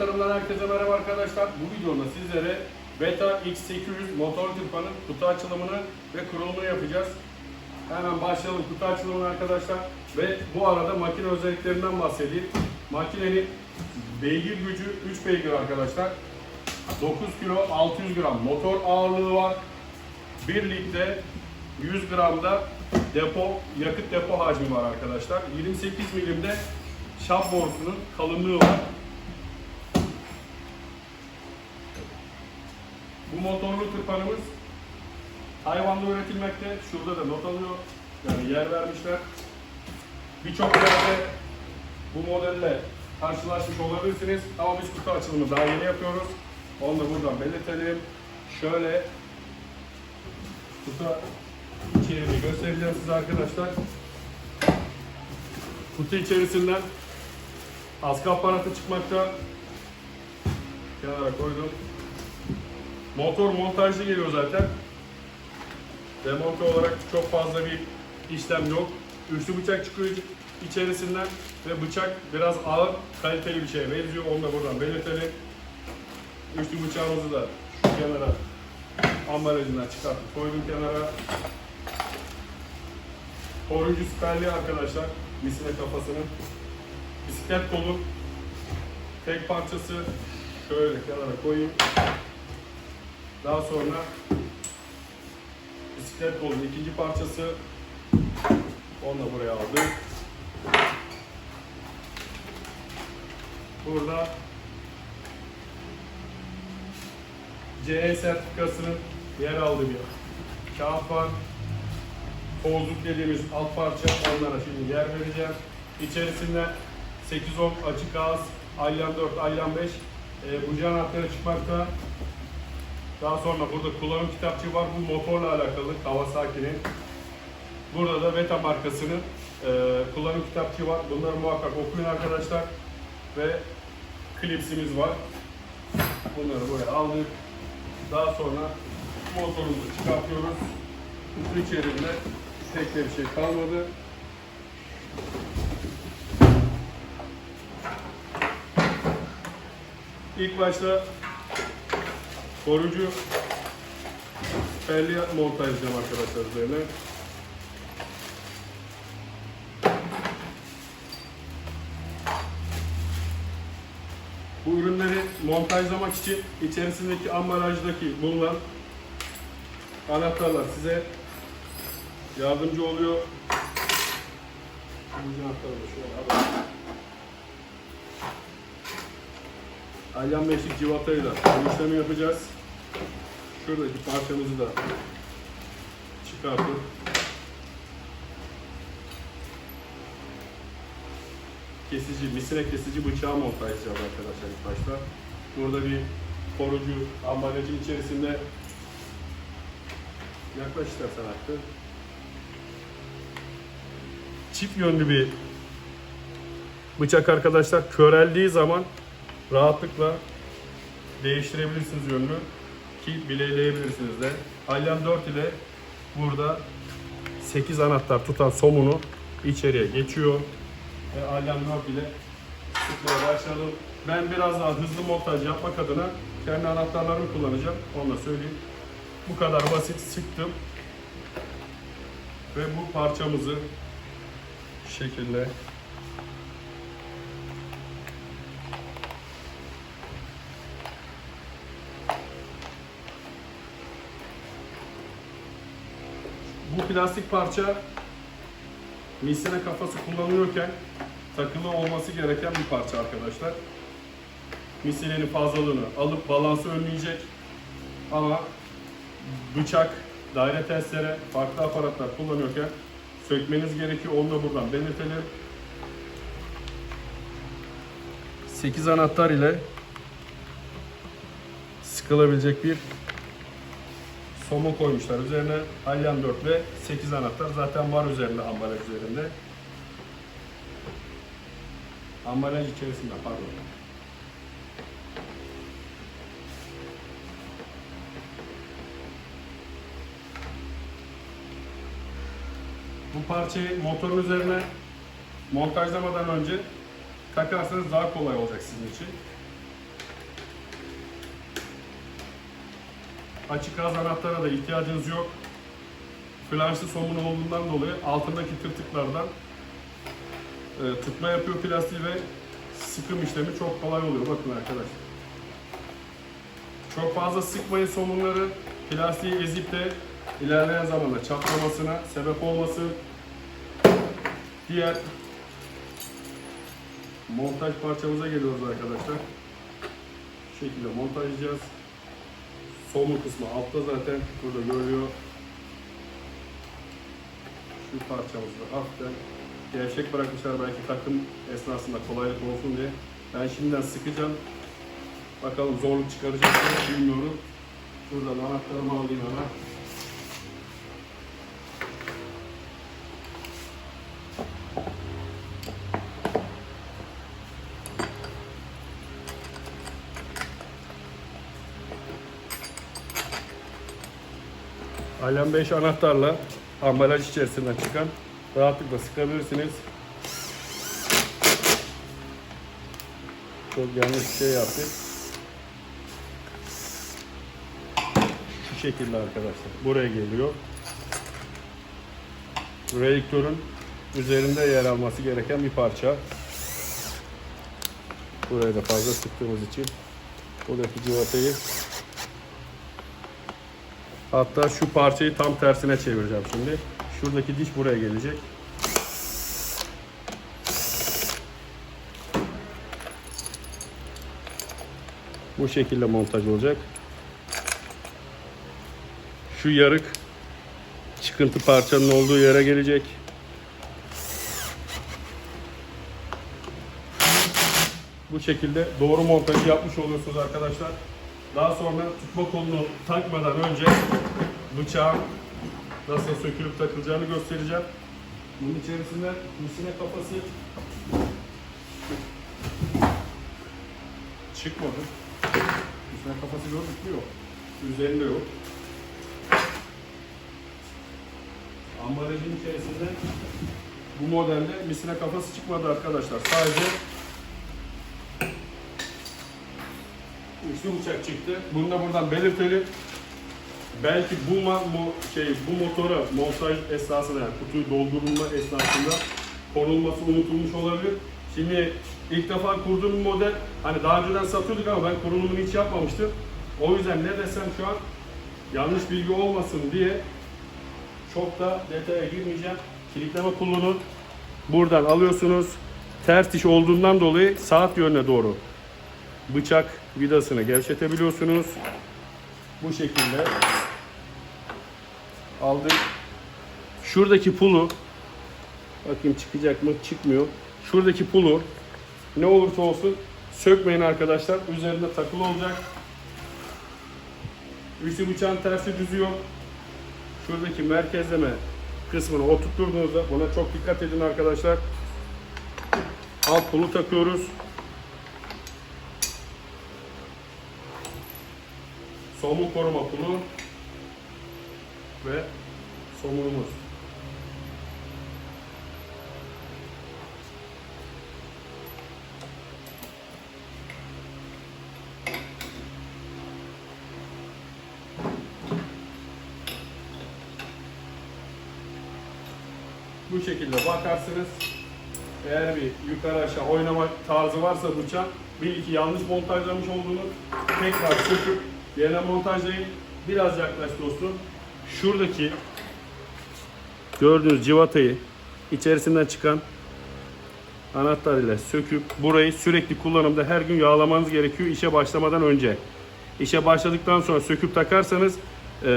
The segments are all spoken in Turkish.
Yatırımdan herkese merhaba arkadaşlar. Bu videoda sizlere Beta X800 motor tırpanın kutu açılımını ve kurulumunu yapacağız. Hemen başlayalım kutu açılımına arkadaşlar. Ve bu arada makine özelliklerinden bahsedeyim. Makinenin beygir gücü 3 beygir arkadaşlar. 9 kilo 600 gram motor ağırlığı var. 1 litre 100 gramda depo, yakıt depo hacmi var arkadaşlar. 28 milimde şap borusunun kalınlığı var. Bu motorlu tırpanımız Tayvan'da üretilmekte. Şurada da not alıyor. Yani yer vermişler. Birçok yerde bu modelle karşılaşmış olabilirsiniz. Ama biz kutu açılımı daha yeni yapıyoruz. Onu da buradan belirtelim. Şöyle kutu içeriğini göstereceğim size arkadaşlar. Kutu içerisinden askı aparatı çıkmakta. Kenara koydum. Motor montajlı geliyor zaten. Demonte olarak çok fazla bir işlem yok. Üçlü bıçak çıkıyor içerisinden ve bıçak biraz ağır, kaliteli bir şeye benziyor. Onu da buradan belirtelim. Üçlü bıçağımızı da şu kenara ambalajından çıkartıp koydum kenara. Koruyucu siperli arkadaşlar. Misine kafasının. Bisiklet kolu. Tek parçası şöyle kenara koyayım. Daha sonra bisiklet kolunun ikinci parçası. Onu da buraya aldım. Burada CE sertifikasının yer aldığı bir kağıt var. Kozluk dediğimiz alt parça onlara şimdi yer vereceğim. İçerisinde 8-10 açık ağız, aylan 4, aylan 5 e, buji anahtarı çıkmakta. Daha sonra burada kullanım kitapçığı var. Bu motorla alakalı Kawasaki'nin. Burada da Beta markasının e, kullanım kitapçığı var. Bunları muhakkak okuyun arkadaşlar. Ve klipsimiz var. Bunları buraya aldık. Daha sonra motorumuzu çıkartıyoruz. Kutu içerisinde pek bir şey kalmadı. İlk başta koruyucu belli montajlayacağım arkadaşlar üzerine. Bu ürünleri montajlamak için içerisindeki ambalajdaki bulunan anahtarlar size yardımcı oluyor. Da şöyle alalım. Alyan beşik civatayla işlemi yapacağız. Şuradaki parçamızı da çıkartıp kesici, misine kesici bıçağı montajlayacağız arkadaşlar ilk başta. Burada bir korucu ambalajın içerisinde yaklaş istersen hakkı. Çift yönlü bir bıçak arkadaşlar köreldiği zaman rahatlıkla değiştirebilirsiniz yönünü ki bileyleyebilirsiniz de. Alyan 4 ile burada 8 anahtar tutan somunu içeriye geçiyor. Ve Alyan 4 ile sıkmaya başladım. Ben biraz daha hızlı montaj yapmak adına kendi anahtarlarımı kullanacağım. Onu da söyleyeyim. Bu kadar basit sıktım. Ve bu parçamızı şekilde Bu plastik parça misine kafası kullanılıyorken takılı olması gereken bir parça arkadaşlar. Misinenin fazlalığını alıp balansı önleyecek. Ama bıçak, daire testere, farklı aparatlar kullanıyorken sökmeniz gerekiyor. Onu da buradan belirtelim. 8 anahtar ile sıkılabilecek bir somun koymuşlar. Üzerine Alyan 4 ve 8 anahtar zaten var üzerinde ambalaj üzerinde. Ambalaj içerisinde pardon. Bu parçayı motorun üzerine montajlamadan önce takarsanız daha kolay olacak sizin için. Açık gaz anahtara da ihtiyacınız yok. Flanşlı somun olduğundan dolayı altındaki tırtıklardan e, tutma yapıyor plastiği ve sıkım işlemi çok kolay oluyor. Bakın arkadaşlar. Çok fazla sıkmayın somunları. Plastiği ezip de ilerleyen zamanda çatlamasına sebep olmasın. Diğer montaj parçamıza geliyoruz arkadaşlar. Bu şekilde montajlayacağız. Somun kısmı altta zaten burada görüyor. Şu parçamızı hafiften gevşek bırakmışlar belki takım esnasında kolaylık olsun diye. Ben şimdiden sıkacağım. Bakalım zorluk çıkaracak mı bilmiyorum. Şuradan anahtarımı alayım hemen. Alem 5 anahtarla ambalaj içerisinden çıkan rahatlıkla sıkabilirsiniz. Çok yanlış şey yaptık. Şu şekilde arkadaşlar. Buraya geliyor. Reaktörün üzerinde yer alması gereken bir parça. Buraya da fazla sıktığımız için buradaki civatayı Hatta şu parçayı tam tersine çevireceğim şimdi. Şuradaki diş buraya gelecek. Bu şekilde montaj olacak. Şu yarık çıkıntı parçanın olduğu yere gelecek. Bu şekilde doğru montajı yapmış oluyorsunuz arkadaşlar. Daha sonra tutma kolunu takmadan önce bıçağın nasıl sökülüp takılacağını göstereceğim. Bunun içerisinde misine kafası çıkmadı. Misine kafası gördük mü yok. Üzerinde yok. Ambalajın içerisinde bu modelde misine kafası çıkmadı arkadaşlar. Sadece üçlü bıçak çıktı. Bunu da buradan belirtelim. Belki bu bu şey bu motora montaj esnasında yani kutuyu doldurulma esnasında konulması unutulmuş olabilir. Şimdi ilk defa kurduğum model hani daha önceden satıyorduk ama ben kurulumunu hiç yapmamıştım. O yüzden ne desem şu an yanlış bilgi olmasın diye çok da detaya girmeyeceğim. Kilitleme kulunu buradan alıyorsunuz. Ters diş olduğundan dolayı saat yönüne doğru bıçak vidasını gevşetebiliyorsunuz. Bu şekilde aldık. Şuradaki pulu bakayım çıkacak mı? Çıkmıyor. Şuradaki pulu ne olursa olsun sökmeyin arkadaşlar. Üzerinde takılı olacak. Üçlü bıçağın tersi düzü yok. Şuradaki merkezleme kısmını oturtturduğunuzda buna çok dikkat edin arkadaşlar. Alt pulu takıyoruz. Somun koruma pulu ve somunumuz. Bu şekilde bakarsınız. Eğer bir yukarı aşağı oynama tarzı varsa bıçak bil ki yanlış montajlamış olduğunu tekrar söküp yerine montajlayın. Biraz yaklaş dostum. Şuradaki gördüğünüz civatayı içerisinden çıkan anahtar ile söküp burayı sürekli kullanımda her gün yağlamanız gerekiyor işe başlamadan önce. İşe başladıktan sonra söküp takarsanız e,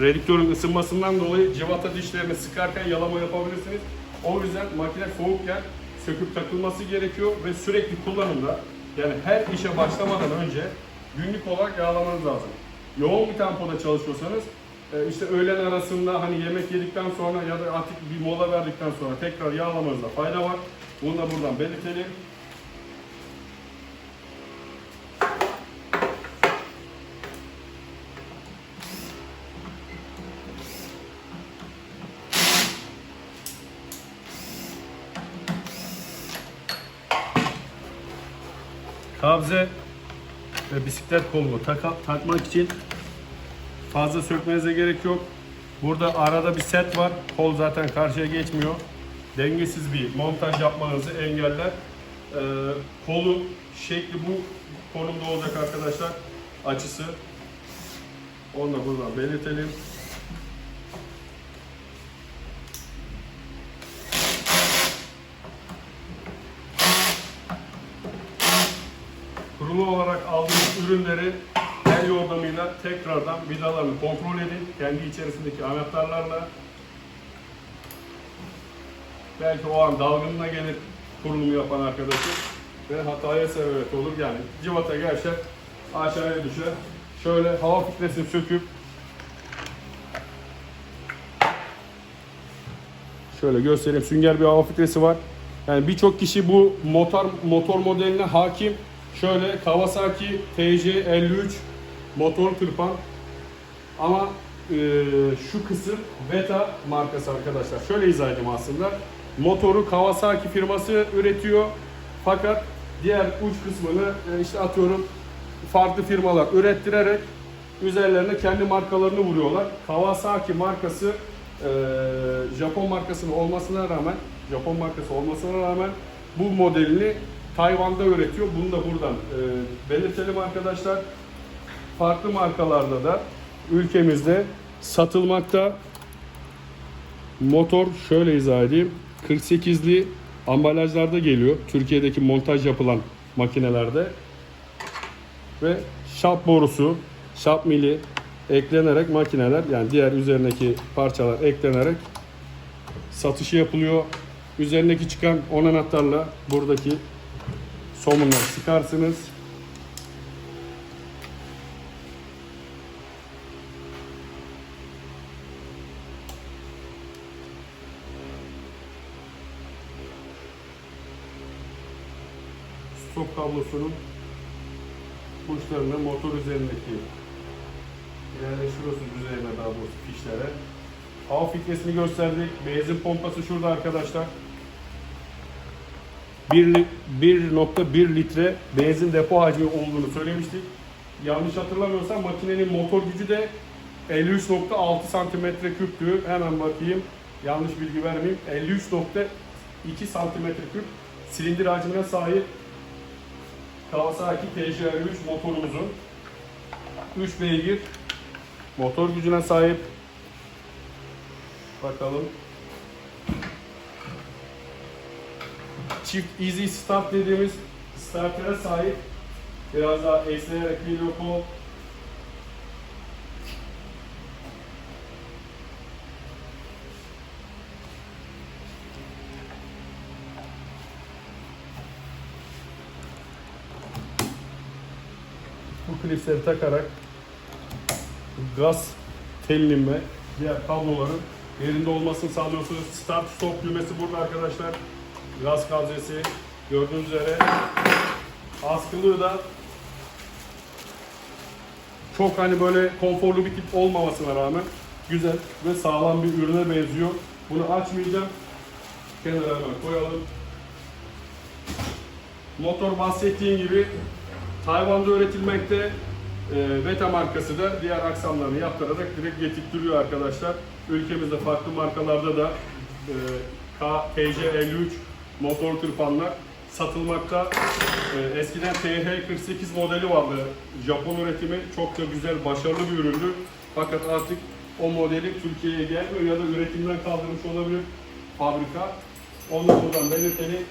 redüktörün ısınmasından dolayı civata dişlerini sıkarken yalama yapabilirsiniz. O yüzden makine soğukken söküp takılması gerekiyor ve sürekli kullanımda yani her işe başlamadan önce günlük olarak yağlamanız lazım. Yoğun bir tempoda çalışıyorsanız e, işte öğlen arasında hani yemek yedikten sonra ya da artık bir mola verdikten sonra tekrar yağlamanızda fayda var. Bunu da buradan belirtelim. Kabze ve bisiklet kolunu taka- takmak için Fazla sökmenize gerek yok. Burada arada bir set var. Kol zaten karşıya geçmiyor. Dengesiz bir montaj yapmanızı engeller. Ee, kolu şekli bu konumda olacak arkadaşlar. Açısı. Onu da buradan belirtelim. Kurulu olarak aldığınız ürünleri el yordamıyla tekrardan vidalarını kontrol edin. Kendi içerisindeki anahtarlarla. Belki o an dalgınına gelir kurulumu yapan arkadaşı ve hataya sebebiyet olur. Yani civata gelse aşağıya düşer. Şöyle hava filtresini söküp Şöyle göstereyim. Sünger bir hava filtresi var. Yani birçok kişi bu motor motor modeline hakim. Şöyle Kawasaki TJ53 motor tırpan. Ama e, şu kısım Beta markası arkadaşlar. Şöyle izah edeyim aslında. Motoru Kawasaki firması üretiyor. Fakat diğer uç kısmını e, işte atıyorum farklı firmalar ürettirerek üzerlerine kendi markalarını vuruyorlar. Kawasaki markası e, Japon markasının olmasına rağmen Japon markası olmasına rağmen bu modelini Tayvan'da üretiyor. Bunu da buradan e, belirtelim arkadaşlar. Farklı markalarda da ülkemizde satılmakta. Motor şöyle izah edeyim. 48'li ambalajlarda geliyor. Türkiye'deki montaj yapılan makinelerde. Ve şap borusu, şap mili eklenerek makineler yani diğer üzerindeki parçalar eklenerek satışı yapılıyor. Üzerindeki çıkan 10 anahtarla buradaki somunları sıkarsınız. Stop kablosunun uçlarını motor üzerindeki yerleştiriyorsunuz üzerine daha doğrusu fişlere. Hava filtresini gösterdik. Benzin pompası şurada arkadaşlar. 1 li- 1.1 litre benzin depo hacmi olduğunu söylemiştik. Yanlış hatırlamıyorsam makinenin motor gücü de 53.6 santimetre küptü. Hemen bakayım. Yanlış bilgi vermeyeyim. 53.2 santimetre küp silindir hacmine sahip Kawasaki TJR3 motorumuzun 3 beygir motor gücüne sahip. Bakalım. Çift easy start dediğimiz startere sahip. Biraz daha esneyerek geliyor kol. Bu klipsleri takarak gaz telinin ve diğer kabloların yerinde olmasını sağlıyorsunuz. Start stop düğmesi burada arkadaşlar. Gaz kavzesi gördüğünüz üzere. Askılığı da çok hani böyle konforlu bir tip olmamasına rağmen güzel ve sağlam bir ürüne benziyor. Bunu açmayacağım. Kenara hemen koyalım. Motor bahsettiğim gibi Tayvan'da üretilmekte. E, Beta markası da diğer aksamlarını yaptırarak direkt getirtiyor arkadaşlar. Ülkemizde farklı markalarda da e, KTC53 motor tırpanlar satılmakta. E, eskiden TH48 modeli vardı. Japon üretimi çok da güzel, başarılı bir üründü. Fakat artık o modeli Türkiye'ye gelmiyor ya da üretimden kaldırmış olabilir fabrika. Onu da buradan takımlar.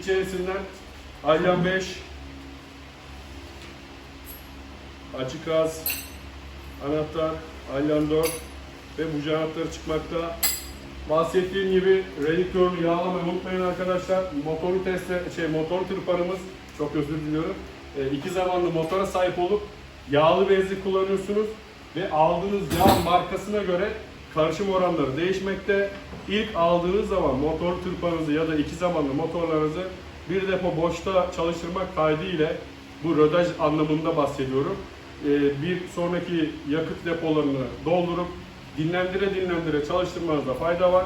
İçerisinden Alyan 5 açık gaz anahtar Alyan 4 ve buji anahtarı çıkmakta. Bahsettiğim gibi redüktörünü yağlamayı unutmayın arkadaşlar. Motoru testle, şey motor tırpanımız çok özür diliyorum. E, iki zamanlı motora sahip olup yağlı benzin kullanıyorsunuz ve aldığınız yağ markasına göre karışım oranları değişmekte. İlk aldığınız zaman motor tırpanızı ya da iki zamanlı motorlarınızı bir depo boşta çalıştırmak kaydı ile bu rödaj anlamında bahsediyorum. Ee, bir sonraki yakıt depolarını doldurup dinlendire dinlendire çalıştırmanızda fayda var.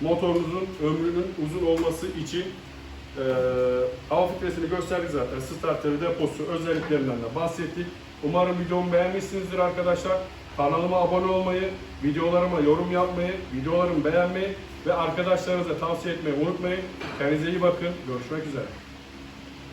motorunuzun ömrünün uzun olması için e, hava filtresini gösterdik zaten. Starter deposu özelliklerinden de bahsettik. Umarım videomu beğenmişsinizdir arkadaşlar. Kanalıma abone olmayı, videolarıma yorum yapmayı, videolarımı beğenmeyi ve arkadaşlarınıza tavsiye etmeyi unutmayın. Kendinize iyi bakın. Görüşmek üzere.